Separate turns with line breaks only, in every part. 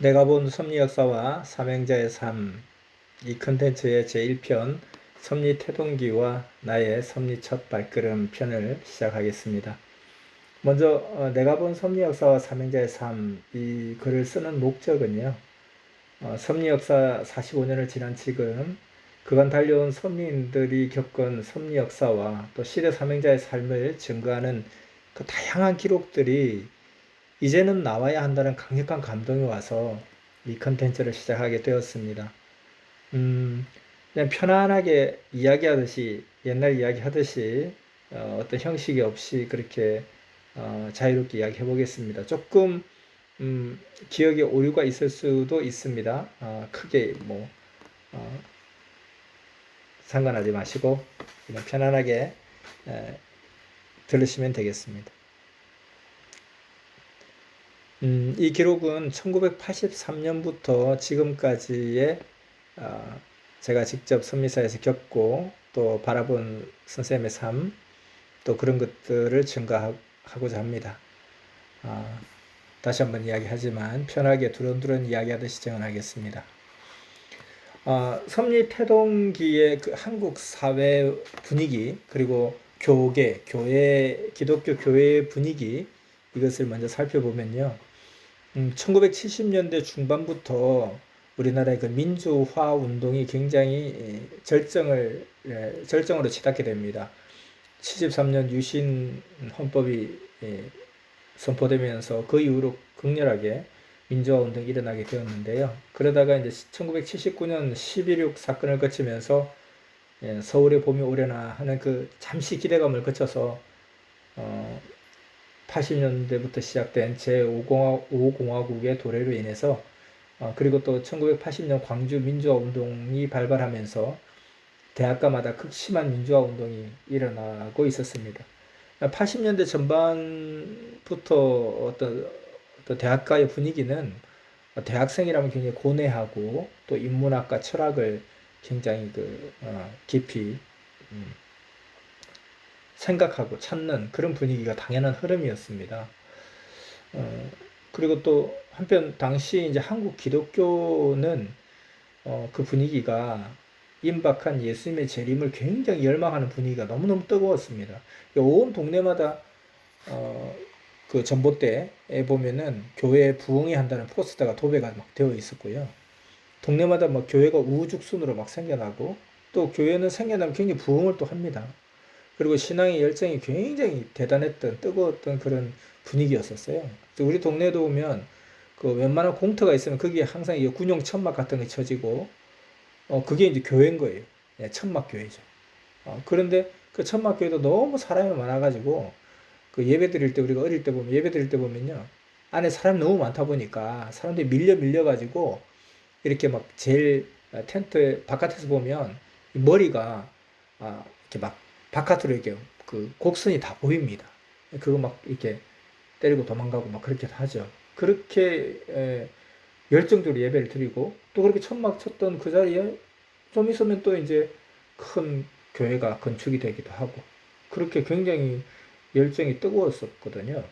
내가 본 섭리 역사와 삼행자의 삶, 이 컨텐츠의 제1편 섭리 태동기와 나의 섭리 첫 발걸음 편을 시작하겠습니다. 먼저 어, 내가 본 섭리 역사와 삼행자의 삶, 이 글을 쓰는 목적은요. 어, 섭리 역사 45년을 지난 지금 그간 달려온 섭리인들이 겪은 섭리 역사와 또 시대 삼행자의 삶을 증거하는 그 다양한 기록들이 이제는 나와야 한다는 강력한 감동이 와서 이 컨텐츠를 시작하게 되었습니다. 음, 그냥 편안하게 이야기하듯이, 옛날 이야기 하듯이, 어, 떤 형식이 없이 그렇게 어, 자유롭게 이야기해 보겠습니다. 조금, 음, 기억에 오류가 있을 수도 있습니다. 어, 크게 뭐, 어, 상관하지 마시고, 그냥 편안하게 에, 들으시면 되겠습니다. 음, 이 기록은 1983년부터 지금까지의 어, 제가 직접 선미사에서 겪고 또 바라본 선생님의 삶, 또 그런 것들을 증가하고자 합니다. 어, 다시 한번 이야기하지만 편하게 두런두런 이야기하듯이 정언하겠습니다. 어, 섭리 태동기의 그 한국 사회 분위기 그리고 교계, 교회, 기독교 교회의 분위기 이것을 먼저 살펴보면요. 음, 1970년대 중반부터 우리나라의 그 민주화 운동이 굉장히 절정을 절정으로 치닫게 됩니다. 73년 유신 헌법이 선포되면서 그 이후로 극렬하게 민주화 운동이 일어나게 되었는데요. 그러다가 이제 1979년 11.6 사건을 거치면서 서울의 봄이 오려나 하는 그 잠시 기대감을 거쳐서 어 80년대부터 시작된 제5공화국의 도래로 인해서 어, 그리고 또 1980년 광주 민주화 운동이 발발하면서 대학가마다 극심한 민주화 운동이 일어나고 있었습니다. 80년대 전반부터 어떤, 어떤 대학가의 분위기는 대학생이라면 굉장히 고뇌하고 또 인문학과 철학을 굉장히 그 어, 깊이 음, 생각하고 찾는 그런 분위기가 당연한 흐름이었습니다. 어, 그리고 또 한편 당시 이제 한국 기독교는 어, 그 분위기가 임박한 예수님의 재림을 굉장히 열망하는 분위기가 너무너무 뜨거웠습니다. 온 동네마다 어, 그 전봇대에 보면은 교회 부흥회 한다는 포스터가 도배가 막 되어 있었고요. 동네마다 막 교회가 우후죽순으로 막 생겨나고 또 교회는 생겨나면 굉장히 부흥을 또 합니다. 그리고 신앙의 열정이 굉장히 대단했던 뜨거웠던 그런 분위기였었어요. 우리 동네도 오면 그 웬만한 공터가 있으면 거기에 항상 이 군용 천막 같은 게 쳐지고 어 그게 이제 교회인 거예요. 네, 천막 교회죠. 어 그런데 그 천막 교회도 너무 사람이 많아가지고 그 예배 드릴 때 우리가 어릴 때 보면 예배 드릴 때 보면요 안에 사람이 너무 많다 보니까 사람들이 밀려 밀려 가지고 이렇게 막 제일 텐트 바깥에서 보면 머리가 아 이렇게 막 바깥으로 이렇게 그 곡선이 다 보입니다. 그거 막 이렇게 때리고 도망가고 막 그렇게 하죠. 그렇게 에, 열정적으로 예배를 드리고 또 그렇게 천막 쳤던 그 자리에 좀 있으면 또 이제 큰 교회가 건축이 되기도 하고 그렇게 굉장히 열정이 뜨거웠었거든요.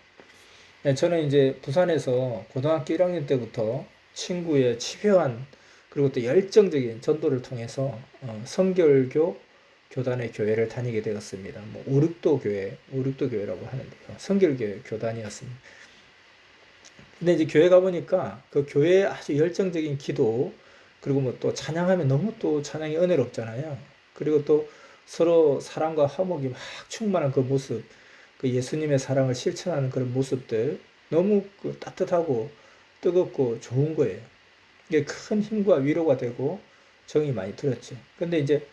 네, 저는 이제 부산에서 고등학교 1학년 때부터 친구의 집요한 그리고 또 열정적인 전도를 통해서 어, 성결교 교단의 교회를 다니게 되었습니다. 뭐 오륙도 교회, 오륙도 교회라고 하는데요. 성결교회 교단이었습니다. 근데 이제 교회 가보니까 그 교회의 아주 열정적인 기도, 그리고 뭐 또 찬양하면 너무 또 찬양이 은혜롭잖아요. 그리고 또 서로 사랑과 화목이 막 충만한 그 모습, 그 예수님의 사랑을 실천하는 그런 모습들, 너무 그 따뜻하고 뜨겁고 좋은 거예요. 이게 큰 힘과 위로가 되고 정이 많이 들었죠. 근데 이제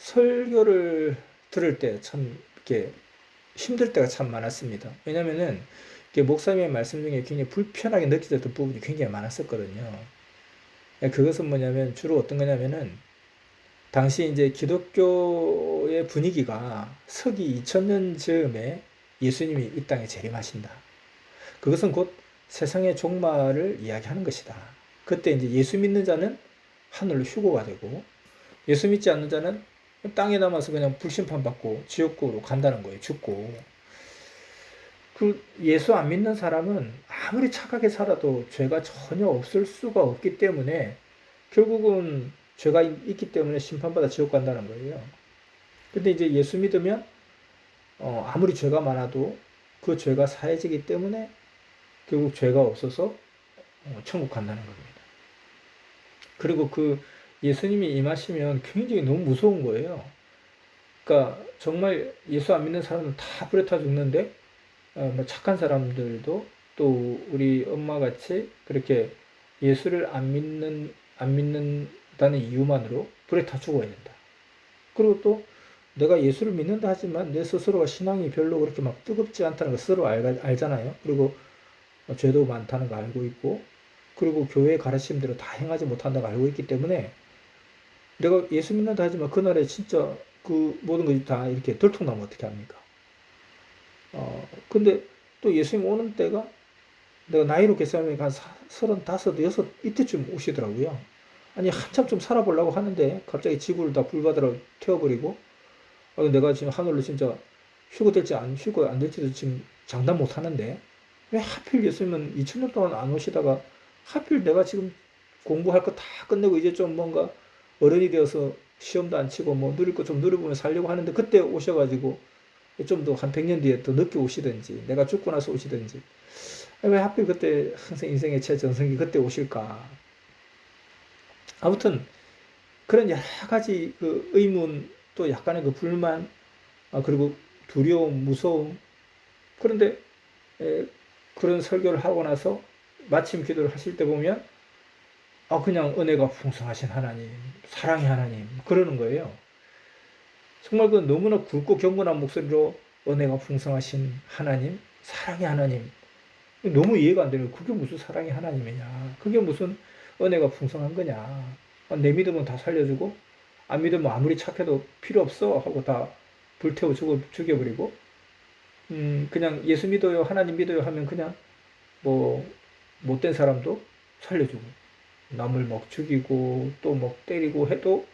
설교를 들을 때 참 이렇게 힘들 때가 참 많았습니다. 왜냐면은 목사님의 말씀 중에 굉장히 불편하게 느껴졌던 부분이 굉장히 많았었거든요. 예, 그것은 뭐냐면 주로 어떤 거냐면은 당시 이제 기독교의 분위기가 서기 2000년 즈음에 예수님이 이 땅에 재림하신다. 그것은 곧 세상의 종말을 이야기하는 것이다. 그때 이제 예수 믿는 자는 하늘로 휴고가 되고 예수 믿지 않는 자는 땅에 남아서 그냥 불심판 받고 지옥으로 간다는 거예요. 죽고. 그 예수 안 믿는 사람은 아무리 착하게 살아도 죄가 전혀 없을 수가 없기 때문에 결국은 죄가 있기 때문에 심판받아 지옥 간다는 거예요. 근데 이제 예수 믿으면 어, 아무리 죄가 많아도 그 죄가 사해지기 때문에 결국 죄가 없어서 어, 천국 간다는 겁니다. 그리고 그 예수님이 임하시면 굉장히 너무 무서운 거예요. 그러니까 정말 예수 안 믿는 사람은 다 불에 타 죽는데 어, 뭐 착한 사람들도 또 우리 엄마 같이 그렇게 예수를 안 믿는 안 믿는다는 이유만으로 불에 타 죽어야 된다. 그리고 또 내가 예수를 믿는다 하지만 내 스스로가 신앙이 별로 그렇게 막 뜨겁지 않다는 걸 스스로 알, 알잖아요. 그리고 죄도 많다는 거 알고 있고 그리고 교회의 가르침대로 다 행하지 못한다고 알고 있기 때문에 내가 예수 믿는다 하지만 그날에 진짜 그 모든 것이 다 이렇게 들통나면 어떻게 합니까? 어, 근데 또 예수님 오는 때가 내가 나이로 계산하면 한 서른다섯, 여섯 이때쯤 오시더라고요. 아니 한참 좀 살아보려고 하는데 갑자기 지구를 다 불바다로 태워버리고 아, 내가 지금 하늘로 진짜 휴거 될지 안 휴거 안 될지도 지금 장담 못 하는데 왜 하필 예수님은 2000년 동안 안 오시다가 하필 내가 지금 공부할 거 다 끝내고 이제 좀 뭔가 어른이 되어서 시험도 안 치고 뭐 누릴 거 좀 누려보면 살려고 하는데 그때 오셔가지고 좀 더 한 100년 뒤에 더 늦게 오시든지 내가 죽고 나서 오시든지. 왜 하필 그때 항상 인생의 최전성기 그때 오실까? 아무튼 그런 여러 가지 그 의문 또 약간의 그 불만 아 그리고 두려움 무서움. 그런데 에, 그런 설교를 하고 나서 마침 기도를 하실 때 보면 아 그냥 은혜가 풍성하신 하나님, 사랑의 하나님 그러는 거예요. 정말 그 너무나 굵고 경건한 목소리로 은혜가 풍성하신 하나님, 사랑의 하나님 너무 이해가 안 되는 그게 무슨 사랑의 하나님이냐? 그게 무슨 은혜가 풍성한 거냐? 아, 내 믿으면 다 살려주고 안 믿으면 아무리 착해도 필요 없어 하고 다 불태워 죽여, 죽여버리고 음 그냥 예수 믿어요 하나님 믿어요 하면 그냥 뭐 못된 사람도 살려주고 남을 막 죽이고 또막 때리고 해도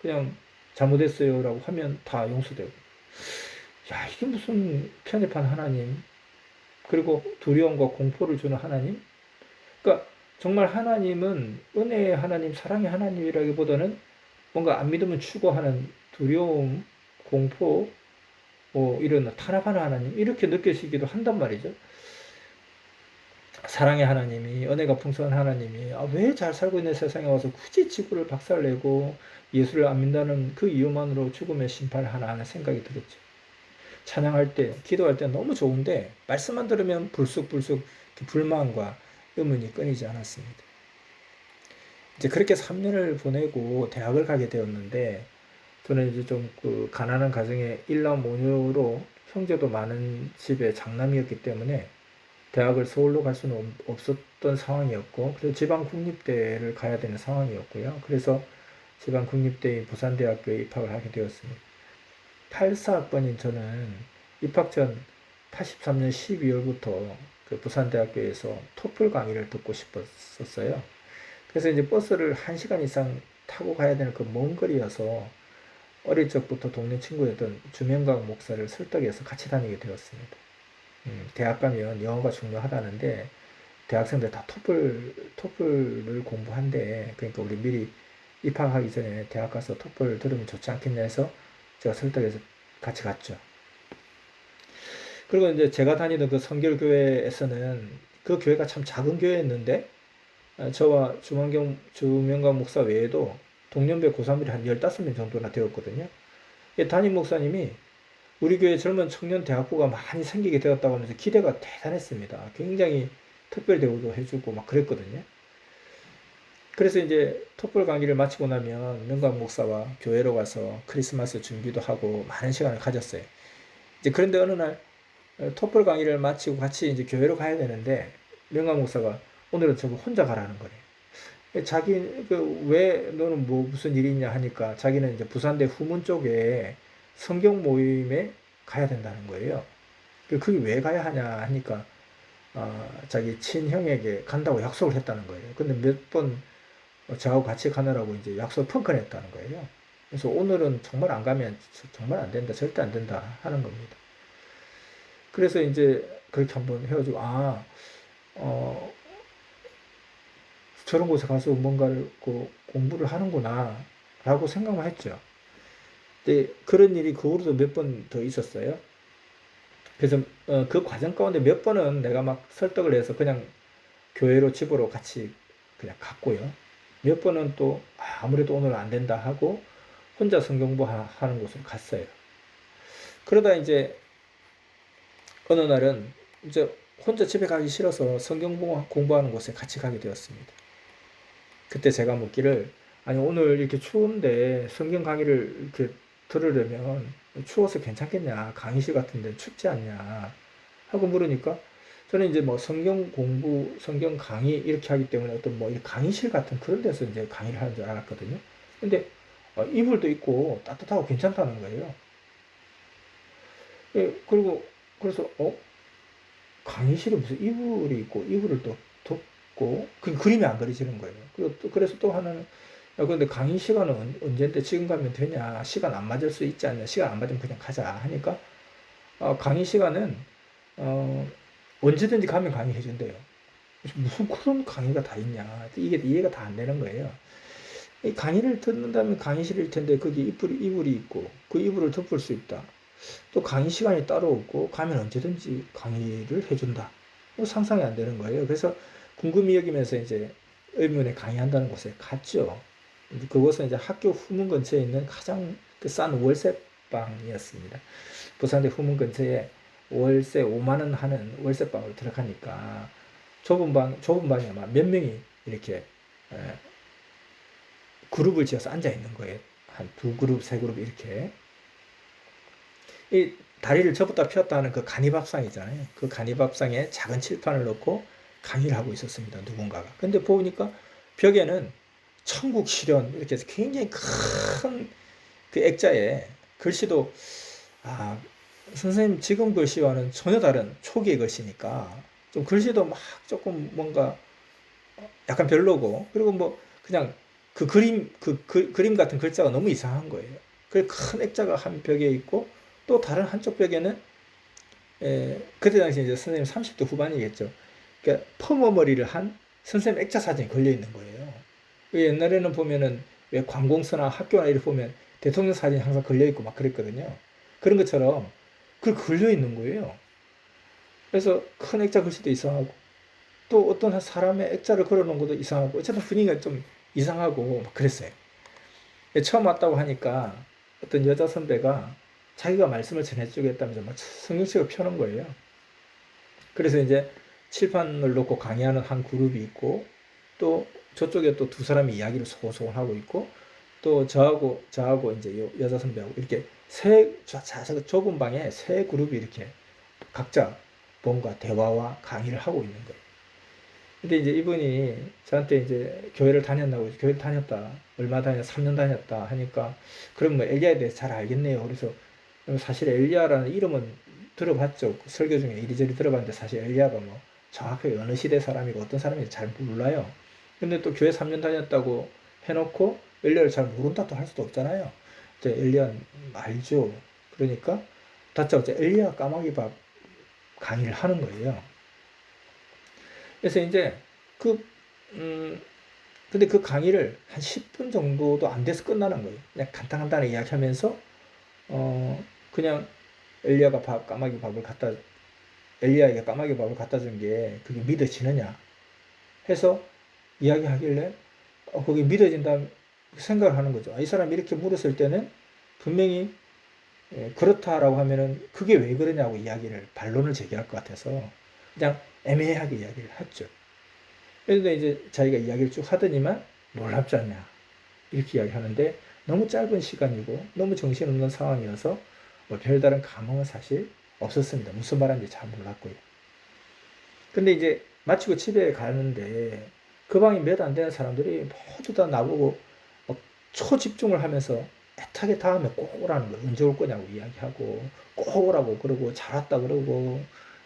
그냥 잘못했어요라고 하면 다 용서되고. 야 이게 무슨 편협한 하나님? 그리고 두려움과 공포를 주는 하나님? 그러니까 정말 하나님은 은혜의 하나님 사랑의 하나님이라기보다는 뭔가 안 믿으면 추구하는 두려움 공포 뭐 이런 탄압하는 하나님? 이렇게 느껴지기도 한단 말이죠. 사랑의 하나님이 은혜가 풍성한 하나님이 아, 왜 잘 살고 있는 세상에 와서 굳이 지구를 박살내고 예수를 안 믿는다는 그 이유만으로 죽음의 심판을 하나 하는 생각이 들었죠. 찬양할 때, 기도할 때 너무 좋은데 말씀만 들으면 불쑥불쑥 불만과 의문이 끊이지 않았습니다. 이제 그렇게 3년을 보내고 대학을 가게 되었는데 저는 이제 좀 그 가난한 가정의 일남 모녀로 형제도 많은 집의 장남이었기 때문에 대학을 서울로 갈 수는 없었던 상황이었고 그래서 지방 국립대를 가야 되는 상황이었고요. 그래서 지방 국립대인 부산대학교에 입학을 하게 되었습니다. 84학번인 저는 입학 전 83년 12월부터 그 부산대학교에서 토플 강의를 듣고 싶었었어요. 그래서 이제 버스를 1시간 이상 타고 가야 되는 그 먼 거리여서 어릴 적부터 동네 친구였던 주명강 목사를 설득해서 같이 다니게 되었습니다. 음, 대학 가면 영어가 중요하다는데 대학생들 다 토플 토플을 공부한대. 그러니까 우리 미리 입학하기 전에 대학 가서 토플 들으면 좋지 않겠냐 해서 제가 설득해서 같이 갔죠. 그리고 이제 제가 다니던 그 성결교회에서는 그 교회가 참 작은 교회였는데 어, 저와 주만경 주명강 목사 외에도 동년배 고3들이 한 15명 정도나 되었거든요. 담임 목사님이 우리 교회 젊은 청년 대학부가 많이 생기게 되었다고 하면서 기대가 대단했습니다. 굉장히 특별 대우도 해주고 막 그랬거든요. 그래서 이제 톡불 강의를 마치고 나면 명강 목사와 교회로 가서 크리스마스 준비도 하고 많은 시간을 가졌어요. 이제 그런데 어느 날 톡불 강의를 마치고 같이 이제 교회로 가야 되는데 명강 목사가 오늘은 저거 혼자 가라는 거래요. 자기 그 왜 너는 뭐 무슨 일이 있냐 하니까 자기는 이제 부산대 후문 쪽에 성경 모임에 가야 된다는 거예요. 그 그게 왜 가야 하냐 하니까 어, 자기 친형에게 간다고 약속을 했다는 거예요. 근데 몇 번 저하고 같이 가느라고 이제 약속 펑크냈다는 거예요. 그래서 오늘은 정말 안 가면 정말 안 된다, 절대 안 된다 하는 겁니다. 그래서 이제 그렇게 한번 해가지고 아 어, 저런 곳에 가서 뭔가를 그 공부를 하는구나 라고 생각만 했죠. 근데 그런 일이 그 후로도 몇 번 더 있었어요. 그래서 어, 그 과정 가운데 몇 번은 내가 막 설득을 해서 그냥 교회로 집으로 같이 그냥 갔고요. 몇 번은 또 아, 아무래도 오늘 안 된다 하고 혼자 성경부 하는 곳으로 갔어요. 그러다 이제 어느 날은 이제 혼자 집에 가기 싫어서 성경 공부하는 곳에 같이 가게 되었습니다. 그때 제가 묻기를 아니 오늘 이렇게 추운데 성경 강의를 이렇게 들으려면 추워서 괜찮겠냐 강의실 같은 데 춥지 않냐 하고 물으니까 저는 이제 뭐 성경 공부, 성경 강의 이렇게 하기 때문에 어떤 뭐 강의실 같은 그런 데서 이제 강의를 하는 줄 알았거든요. 근데 어, 이불도 있고 따뜻하고 괜찮다는 거예요. 예, 그리고 그래서 어 강의실에 무슨 이불이 있고 이불을 또 덮고 그 그림이 안 그려지는 거예요. 그리고 또 그래서 또 하나는 야 근데 강의 시간은 언제인데 지금 가면 되냐 시간 안 맞을 수 있지 않냐 시간 안 맞으면 그냥 가자 하니까 어, 강의 시간은 어, 언제든지 가면 강의해 준대요. 무슨 그런 강의가 다 있냐 이게 이해가 다 안 되는 거예요. 이 강의를 듣는다면 강의실일 텐데 거기 이불이, 이불이 있고 그 이불을 덮을 수 있다. 또 강의 시간이 따로 없고 가면 언제든지 강의를 해준다. 뭐 상상이 안 되는 거예요. 그래서 궁금히 여기면서 이제 의문에 강의한다는 곳에 갔죠. 그곳은 이제 학교 후문 근처에 있는 가장 그 싼 월세방이었습니다. 부산대 후문 근처에 월세 5만 원 하는 월세방으로 들어가니까 좁은 방 좁은 방에 아마 몇 명이 이렇게 그룹을 지어서 앉아 있는 거예요. 한 두 그룹, 세 그룹 이렇게. 이 다리를 접었다 폈다 하는 그 간이밥상 있잖아요. 그 간이밥상에 작은 칠판을 놓고 강의를 하고 있었습니다. 누군가가. 근데 보니까 벽에는 천국 실현 이렇게 해서 굉장히 큰 그 액자에 글씨도 아 선생님 지금 글씨와는 전혀 다른 초기의 글씨니까 좀 글씨도 막 조금 뭔가 약간 별로고 그리고 뭐 그냥 그 그림 그, 그 그림 같은 글자가 너무 이상한 거예요. 그큰 액자가 한 벽에 있고 또 다른 한쪽 벽에는 에, 그때 당시 이제 선생님 30대 후반이겠죠. 그러니까 퍼머 머리를 한 선생님 액자 사진이 걸려 있는 거예요. 옛날에는 보면은 왜 관공서나 학교나 이렇게 보면 대통령 사진이 항상 걸려 있고 막 그랬거든요. 그런 것처럼 그 걸려 있는 거예요. 그래서 큰 액자 글씨도 이상하고 또 어떤 사람의 액자를 걸어 놓은 것도 이상하고 어쨌든 분위기가 좀 이상하고 그랬어요. 처음 왔다고 하니까 어떤 여자 선배가 자기가 말씀을 전해주겠다면서 막 성경책을 펴는 거예요. 그래서 이제 칠판을 놓고 강의하는 한 그룹이 있고 또 저쪽에 또 두 사람이 이야기를 소소을 하고 있고 또 저하고 저하고 이제 여자 선배하고 이렇게 세 좁은 방에 세 그룹이 이렇게 각자 뭔가 대화와 강의를 하고 있는 거예요. 근데 이제 이분이 저한테 이제 교회를 다녔나고 교회를 다녔다. 얼마 다녔 3년 다녔다 하니까 그럼 뭐 엘리야에 대해서 잘 알겠네요. 그래서 사실 엘리야라는 이름은 들어봤죠. 설교 중에 이리저리 들어봤는데 사실 엘리야가 뭐 정확하게 어느 시대 사람이고 어떤 사람인지 잘 몰라요. 근데 또 교회 3년 다녔다고 해놓고 엘리야를 잘 모른다 또 할 수도 없잖아요. 이제 엘리야 알죠. 그러니까 다짜고짜 엘리야 까마귀 밥 강의를 하는 거예요. 그래서 이제 그, 음, 근데 그 강의를 한 10분 정도도 안 돼서 끝나는 거예요. 그냥 간단간단하게 이야기하면서, 어, 그냥 엘리야가 밥, 까마귀 밥을 갖다, 엘리야에게 까마귀 밥을 갖다 준 게 그게 믿어지느냐 해서 이야기하길래, 어, 그게 믿어진다 생각을 하는 거죠. 아, 이 사람이 이렇게 물었을 때는 분명히 예, 그렇다라고 하면은 그게 왜 그러냐고 이야기를 반론을 제기할 것 같아서 그냥 애매하게 이야기를 했죠. 그런데 이제 자기가 이야기를 쭉 하더니만 놀랍지 않냐 이렇게 이야기하는데 너무 짧은 시간이고 너무 정신없는 상황이어서 뭐 별다른 감흥은 사실 없었습니다. 무슨 말하는지 잘 몰랐고요. 근데 이제 마치고 집에 가는데 그 방이 몇안 되는 사람들이 모두 다 나보고 초집중을 하면서 애타게 다음에 꼭 오라는 거 언제 올 거냐고 이야기하고 꼭 오라고 그러고 잘 왔다 그러고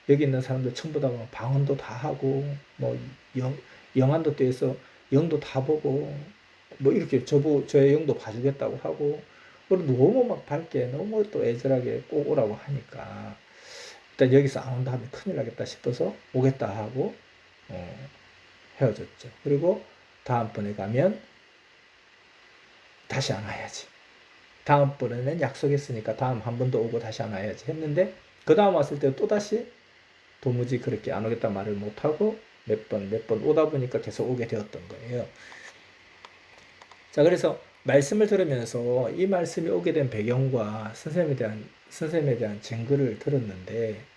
여기 있는 사람들 전부 다뭐 방언도 다 하고 뭐 영, 영안도 떼서 영도 다 보고 뭐 이렇게 저보 저의 영도 봐주겠다고 하고 그리고 너무 막 밝게 너무 또 애절하게 꼭 오라고 하니까 일단 여기서 안 온다 하면 큰일 나겠다 싶어서 오겠다 하고 어, 헤어졌죠. 그리고 다음번에 가면 다시 안 와야지. 다음번에는 약속했으니까 다음 한 번 더 오고 다시 안 와야지 했는데 그 다음 왔을 때 또 다시 도무지 그렇게 안 오겠다 말을 못하고 몇 번 몇 번 오다 보니까 계속 오게 되었던 거예요. 자 그래서 말씀을 들으면서 이 말씀이 오게 된 배경과 선생님에 대한 선생님에 대한 증거를 들었는데 어,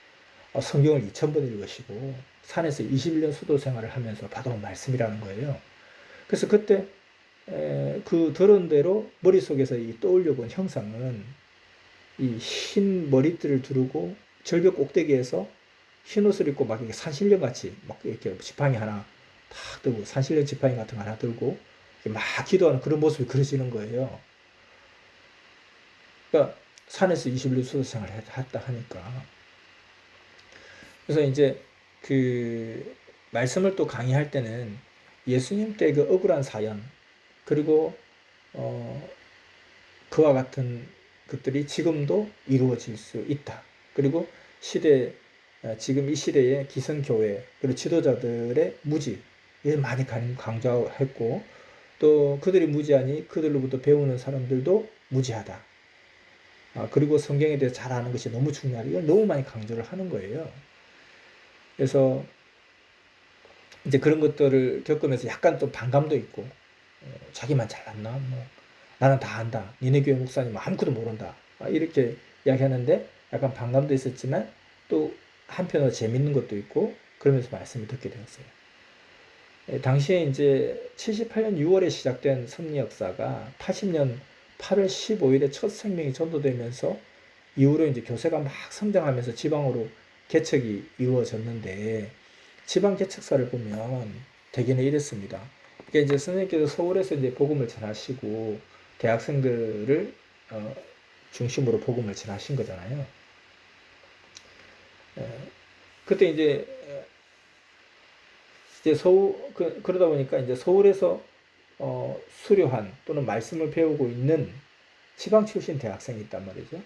성경을 2000번 읽으시고 산에서 21년 수도 생활을 하면서 받아온 말씀이라는 거예요. 그래서 그때 에, 그 들은 대로 머릿속에서 이 떠올려 본 형상은 이 흰 머리띠를 두르고 절벽 꼭대기에서 흰 옷을 입고 막 이렇게 산신령 같이 막 이렇게 지팡이 하나 탁 들고 산신령 지팡이 같은 거 하나 들고 막 기도하는 그런 모습이 그려지는 거예요. 그러니까 산에서 21년 수도 생활을 했다 하니까 그래서 이제 그 말씀을 또 강의할 때는 예수님 때 그 억울한 사연 그리고 어 그와 같은 것들이 지금도 이루어질 수 있다. 그리고 시대 어, 지금 이 시대의 기성교회 그리고 지도자들의 무지 를 많이 강조했고 또 그들이 무지하니 그들로부터 배우는 사람들도 무지하다. 아, 그리고 성경에 대해서 잘 아는 것이 너무 중요하다. 이걸 너무 많이 강조를 하는 거예요. 그래서 이제 그런 것들을 겪으면서 약간 또 반감도 있고 어, 자기만 잘났나? 뭐 나는 다 안다. 니네 교회 목사님 아무것도 모른다. 아, 이렇게 이야기하는데 약간 반감도 있었지만 또 한편으로 재밌는 것도 있고 그러면서 말씀을 듣게 되었어요. 예, 당시에 이제 78년 6월에 시작된 섭리 역사가 80년 8월 15일에 첫 생명이 전도되면서 이후로 이제 교세가 막 성장하면서 지방으로 개척이 이루어졌는데 지방 개척사를 보면 대개는 이랬습니다. 그러니까 이제 선생님께서 서울에서 이제 복음을 전하시고 대학생들을 어, 중심으로 복음을 전하신 거잖아요. 에, 그때 이제 이제 서울 그, 그러다 보니까 이제 서울에서 어, 수료한 또는 말씀을 배우고 있는 지방 출신 대학생이 있단 말이죠.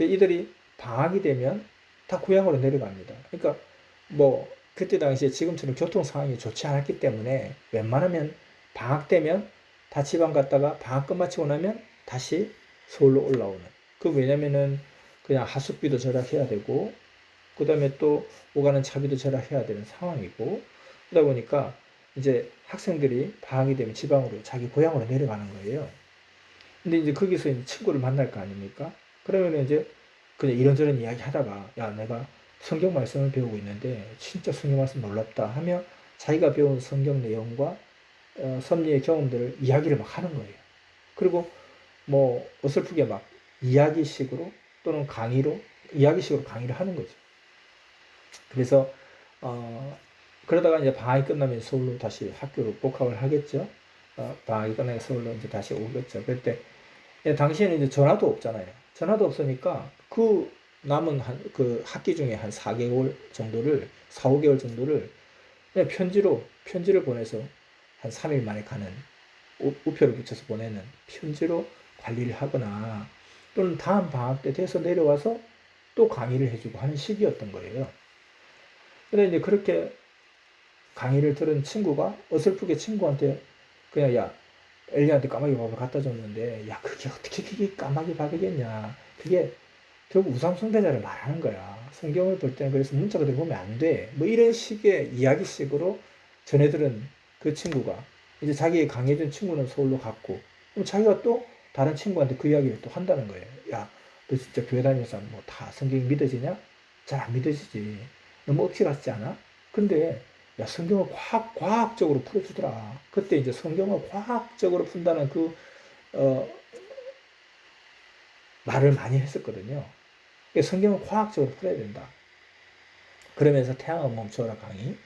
이들이 방학이 되면 다 고향으로 내려갑니다. 그러니까 뭐 그때 당시에 지금처럼 교통 상황이 좋지 않았기 때문에 웬만하면 방학 되면 다 지방 갔다가 방학 끝 마치고 나면 다시 서울로 올라오는. 그 왜냐면은 그냥 하숙비도 절약해야 되고 그 다음에 또 오가는 차비도 절약해야 되는 상황이고 그러다 보니까 이제 학생들이 방학이 되면 지방으로 자기 고향으로 내려가는 거예요. 근데 이제 거기서 이제 친구를 만날 거 아닙니까? 그러면 이제 그냥 이런저런 이야기 하다가 야 내가 성경 말씀을 배우고 있는데 진짜 성경 말씀 놀랍다 하며 자기가 배운 성경 내용과 어, 섭리의 경험들을 이야기를 막 하는 거예요. 그리고 뭐 어설프게 막 이야기식으로 또는 강의로 이야기식으로 강의를 하는 거죠. 그래서 어, 그러다가 이제 방학이 끝나면 서울로 다시 학교로 복학을 하겠죠. 어, 방학이 끝나면 서울로 이제 다시 오겠죠. 그때 당시에는 이제 전화도 없잖아요. 전화도 없으니까 그 남은 한, 그 학기 중에 한 4개월 정도를, 4, 5개월 정도를 그냥 편지로, 편지를 보내서 한 3일 만에 가는, 우, 우표를 붙여서 보내는 편지로 관리를 하거나 또는 다음 방학 때 돼서 내려와서 또 강의를 해주고 하는 시기였던 거예요. 근데 이제 그렇게 강의를 들은 친구가 어설프게 친구한테 그냥 야, 엘리한테 까마귀 밥을 갖다 줬는데 야, 그게 어떻게 그게 까마귀 밥이겠냐. 그게 결국 우상 숭배자를 말하는 거야. 성경을 볼 때는 그래서 문자 그대로 보면 안 돼. 뭐 이런 식의 이야기식으로 전해들은 그 친구가 이제 자기 강해진 친구는 서울로 갔고 그럼 자기가 또 다른 친구한테 그 이야기를 또 한다는 거예요. 야, 너 진짜 교회 다니면서 뭐 다 성경이 믿어지냐? 잘 안 믿어지지. 너무 억지 같지 않아? 근데 야, 성경을 과학, 과학적으로 풀어주더라. 그때 이제 성경을 과학적으로 푼다는 그, 어, 말을 많이 했었거든요. 성경은 과학적으로 풀어야 된다. 그러면서 태양을 멈춰라 강의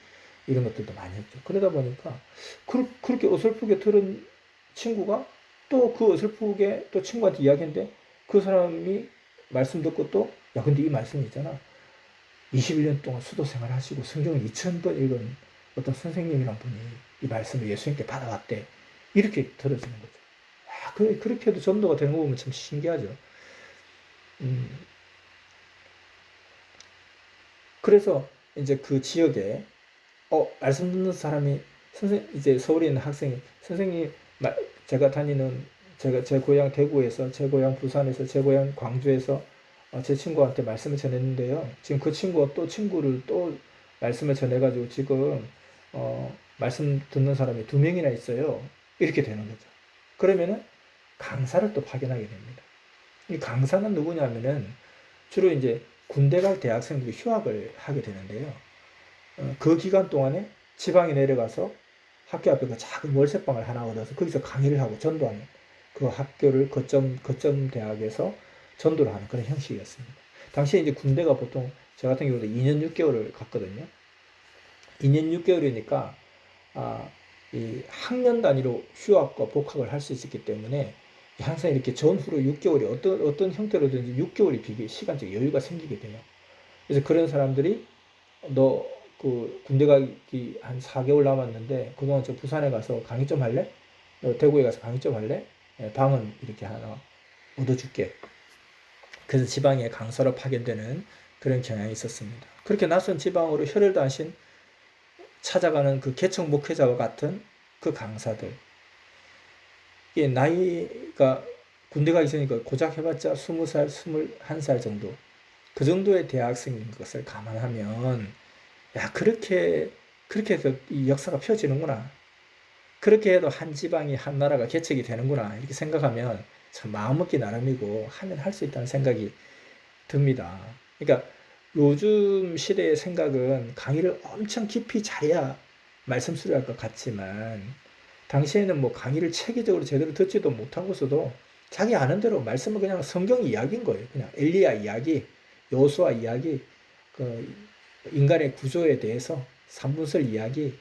이런 것들도 많이 했죠. 그러다 보니까 그, 그렇게 어설프게 들은 친구가 또 그 어설프게 또 친구한테 이야기했는데 그 사람이 말씀 듣고 또 야 근데 이 말씀이 있잖아. 21년 동안 수도 생활 하시고 성경을 2000번 읽은 어떤 선생님이란 분이 이 말씀을 예수님께 받아왔대. 이렇게 들어지는 거죠. 아, 그, 그렇게 해도 전도가 되는 거 보면 참 신기하죠. 음, 그래서 이제 그 지역에 어 말씀 듣는 사람이 선생 이제 서울에 있는 학생이 선생님 마- 제가 다니는 제가 제 고향 대구에서 제 고향 부산에서 제 고향 광주에서 어, 제 친구한테 말씀을 전했는데요. 지금 그 친구가 또 친구를 또 말씀을 전해가지고 지금 어, 말씀 듣는 사람이 두 명이나 있어요. 이렇게 되는 거죠. 그러면은 강사를 또 파견하게 됩니다. 이 강사는 누구냐면은 주로 이제 군대 갈 대학생들이 휴학을 하게 되는데요. 어, 그 기간 동안에 지방에 내려가서 학교 앞에 그 작은 월세방을 하나 얻어서 거기서 강의를 하고 전도하는 그 학교를 거점 거점 대학에서 전도를 하는 그런 형식이었습니다. 당시에 이제 군대가 보통 저 같은 경우도 2년 6개월을 갔거든요. 2년 6개월이니까 아, 이 학년 단위로 휴학과 복학을 할 수 있었기 때문에 항상 이렇게 전후로 6개월이 어떤 어떤 형태로든지 6개월이 비게 시간적 여유가 생기게 돼요. 그래서 그런 사람들이 너 그 군대 가기 한 4개월 남았는데 그동안 저 부산에 가서 강의 좀 할래? 너 대구에 가서 강의 좀 할래? 예, 방은 이렇게 하나 얻어줄게. 그래서 지방에 강사로 파견되는 그런 경향이 있었습니다. 그렇게 낯선 지방으로 혈을 다신 찾아가는 그 개척 목회자와 같은 그 강사들. 이게 나이가 군대가 있으니까 고작 해봤자 20살, 21살 정도. 그 정도의 대학생인 것을 감안하면, 야, 그렇게, 그렇게 해서 이 역사가 펴지는구나. 그렇게 해도 한 지방이 한 나라가 개척이 되는구나. 이렇게 생각하면 참 마음먹기 나름이고 하면 할 수 있다는 생각이 듭니다. 그러니까 요즘 시대의 생각은 강의를 엄청 깊이 잘해야 말씀 수료할 것 같지만 당시에는 뭐 강의를 체계적으로 제대로 듣지도 못하고서도 자기 아는 대로 말씀은 그냥 성경 이야기인 거예요. 그냥 엘리야 이야기, 요수아 이야기, 그 인간의 구조에 대해서 삼분설 이야기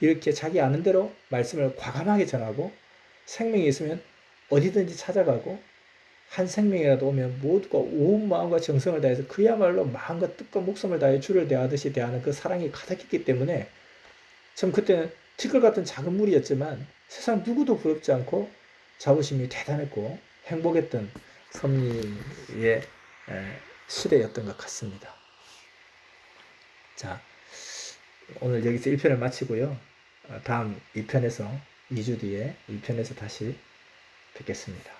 이렇게 자기 아는 대로 말씀을 과감하게 전하고 생명이 있으면 어디든지 찾아가고 한 생명이라도 오면 모두가 온 마음과 정성을 다해서 그야말로 마음과 뜻과 목숨을 다해 주를 대하듯이 대하는 그 사랑이 가득했기 때문에 참 그때는 티끌 같은 작은 무리였지만 세상 누구도 부럽지 않고 자부심이 대단했고 행복했던 섭리의 에, 시대였던 것 같습니다. 자, 오늘 여기서 1편을 마치고요. 어, 다음 2편에서 2주 뒤에 2편에서 다시 뵙겠습니다.